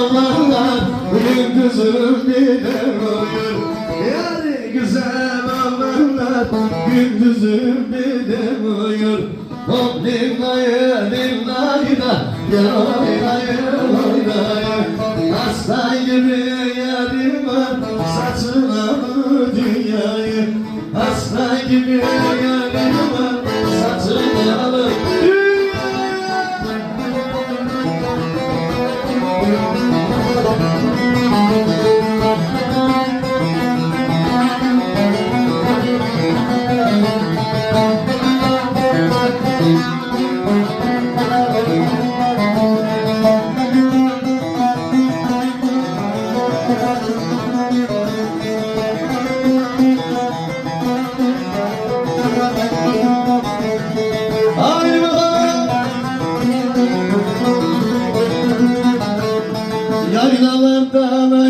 Amanlar gündüzüm gider uyur Yani güzel amanlar gündüzüm gider uyur Hop linnayı linnayına Yalaylayı laylayı Hasta gibi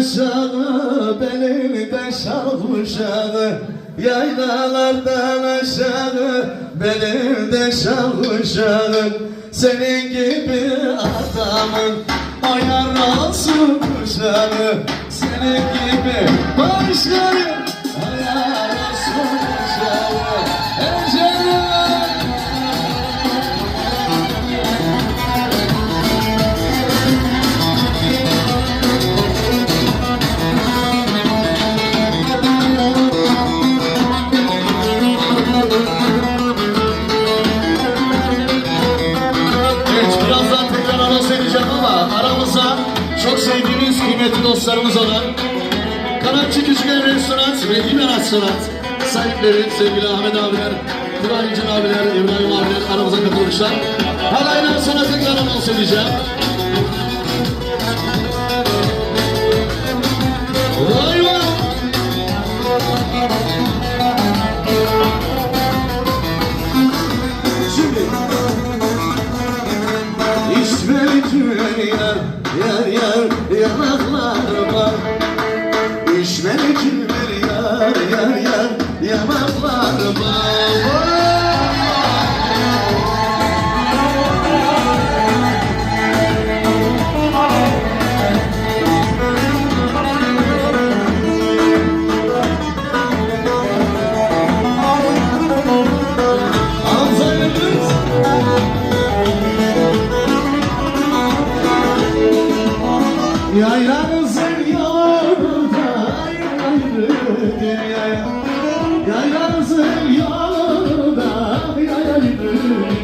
aşağı belinde şal uşağı Yaylalardan aşağı belinde şal uşağı Senin gibi adamın. Ayar olsun kuşağı Senin gibi başları çok sevdiğimiz kıymetli dostlarımız olan Kanatçı Küçük Ev Restoran ve İmen Restoran sahipleri sevgili Ahmet abiler, Tugay İncin abiler, İbrahim abiler aramıza katılmışlar. Halaydan sonra tekrar anons edeceğim. Vay vay! Şimdi tüyler yar yar yanaklarıma İsmeli tüyler yar yar yar yanaklarıma Yaylanızın yolunda ayrı dünyaya Yaylanızın yolunda ayrı dünyaya